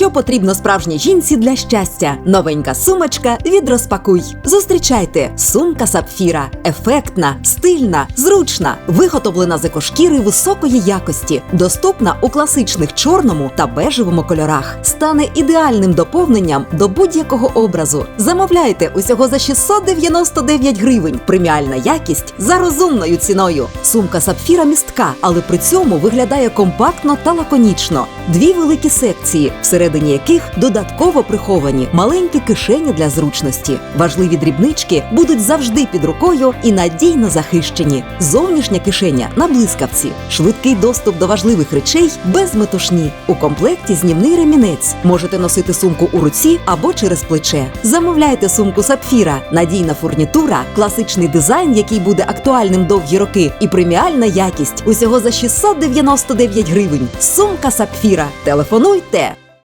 Що потрібно справжній жінці для щастя? Новенька сумочка від розпакуй. Зустрічайте сумка сапфіра, ефектна, стильна, зручна, виготовлена з екошкіри високої якості, доступна у класичних чорному та бежевому кольорах. Стане ідеальним доповненням до будь-якого образу. Замовляйте усього за 699 гривень. Преміальна якість за розумною ціною. Сумка сапфіра містка, але при цьому виглядає компактно та лаконічно. Дві великі секції, всередині яких додатково приховані маленькі кишені для зручності. Важливі дрібнички будуть завжди під рукою і надійно захищені. Зовнішня кишеня на блискавці, швидкий доступ до важливих речей без метушні. У комплекті знімний ремінець. Можете носити сумку у руці або через плече. Замовляйте сумку сапфіра, надійна фурнітура, класичний дизайн, який буде актуальним довгі роки, і преміальна якість усього за 699 гривень. Сумка сапфіра. Телефонуйте.